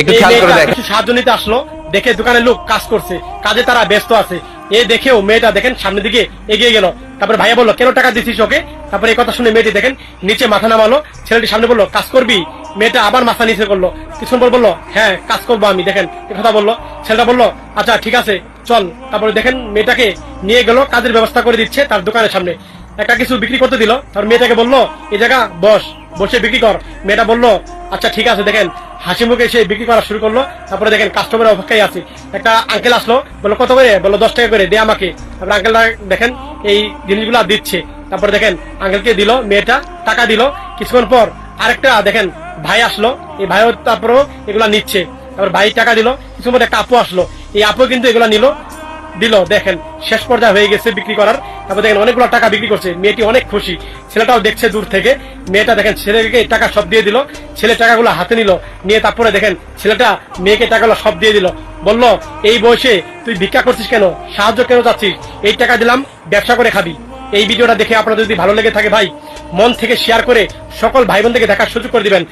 একটু এই খেয়াল করে মেয়েটা দেখ সাহায্য নিতে আসলো দেখে লোক কাজ করছে কাজে তারা ব্যস্ত আছে। এ দেখেও মেয়েটা দেখেন সামনের দিকে এগিয়ে গেল। তারপরে ভাইয়া বলল কেন টাকা দিছিস ওকে? তারপরে এই কথা শুনে মেয়েটি দেখেন নিচে মাথা নামালো। ছেলেটি সামনে বলল কাজ করবি? মেয়েটা আবার মাথা নিচে করল। কিছুক্ষণ পর বলল হ্যাঁ কাজ করব আমি। দেখেন এই কথা বলল। ছেলেটা বলল আচ্ছা ঠিক আছে চল। তারপরে দেখেন মেয়েটাকে নিয়ে গেল কাজের ব্যবস্থা করে দিচ্ছে তার দোকানের সামনে। একটা কিছু বিক্রি করতে দিল। তার মেয়েটাকে বলল এই জায়গা বস। বসে বিক্রি কর। মেয়েটা বলল আচ্ছা ঠিক আছে, দেখেন। হাসি মুখে সে বিক্রি করা শুরু করল। তারপরে দেখেন কাস্টমারের অপেক্ষায় আছে। একটা আঙ্কেল আসলো, বলল, কত করে? বলল, দশ টাকা করে, দে আমাকে। তারপরে আঙ্কেলটা দেখেন, এই জিনিসগুলো দিচ্ছে। তারপরে দেখেন আঙ্কেলকে দিল, মেয়েটা টাকা দিল। কিছুক্ষণ পর আরেকটা, দেখেন, ভাই আসলো। এই ভাইও তারপরেও এগুলা নিচ্ছে। তারপর ভাই টাকা দিল। কিছুক্ষণ পর একটা আপু আসলো। এই আপু কিন্তু এগুলা নিল। দিল, দেখেন, শেষ পর্যায়ে হয়ে গেছে বিক্রি করার। তারপর দেখেন অনেকগুলো টাকা বিক্রি করছে, মেয়েটি অনেক খুশি। ছেলেটাও দেখছে দূর থেকে। মেয়েটা দেখেন, ছেলেকে টাকা সব দিয়ে দিল। ছেলে টাকাগুলো হাতে নিল। নিয়ে তারপরে দেখেন, ছেলেটা মেয়েকে টাকাগুলো সব দিয়ে দিল। বলল, এই বয়সে তুই ভিক্ষা করছিস কেন? সাহায্য কেন চাচ্ছিস? এই টাকা দিলাম, ব্যবসা করে খাবি। এই ভিডিওটা দেখে আপনাদের যদি ভালো লেগে থাকে ভাই, মন থেকে শেয়ার করে সকল ভাই বোনদেরকে দেখার সুযোগ করে দিবেন।